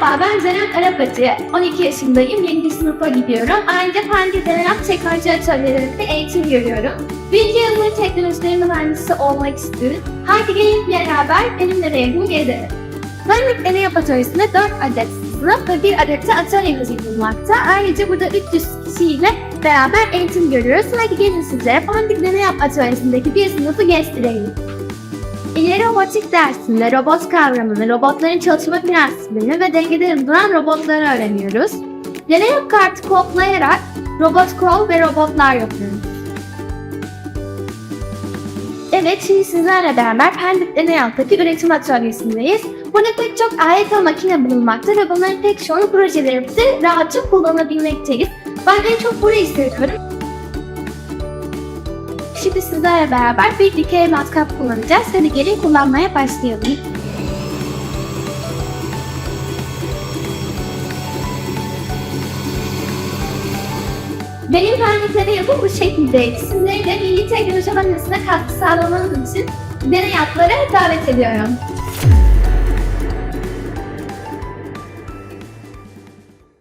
Merhaba ben Zeren Arapacı. 12 yaşındayım. 7. sınıfa gidiyorum. Ayrıca Pendik Zeren Teknoloji Atölyelerinde eğitim görüyorum. Bilgi yazılım teknolojileri mühendisi olmak istiyorum. Hadi gelin beraber benimle renkli gezelim. Pendik Deney Atölyesi'nde 4 adet sınıf ve 1 adet de atölyemiz bulunmakta. Ayrıca burada 300 kişiyle beraber eğitim görüyoruz. Hadi gelin sizlere Pendik Deney Atölyesi'ndeki bir sınıfı göstereyim. İleri robotik dersinde robot kavramını, robotların çalışma prensibini ve dengede duran robotları öğreniyoruz. Deney kartı kodlayarak robot kol ve robotlar yapıyoruz. Evet, şimdi sizlerle beraber Pendik Deney Alttaki üretim atölyesindeyiz. Burada pek çok alet ve makine bulunmakta ve bunların pek çoğunu projelerimizde rahatça kullanabilmekteyiz. Ben en çok burayı seviyorum. Şimdi sizlerle beraber bir dikey matkap kullanacağız. Hadi gelin kullanmaya başlayalım. Benim vermekleri yapım bu şekildeydi. Sizleri de Milli Teknoloji Atölyesi'ne katkı sağlamanız için deney yaplara davet ediyorum.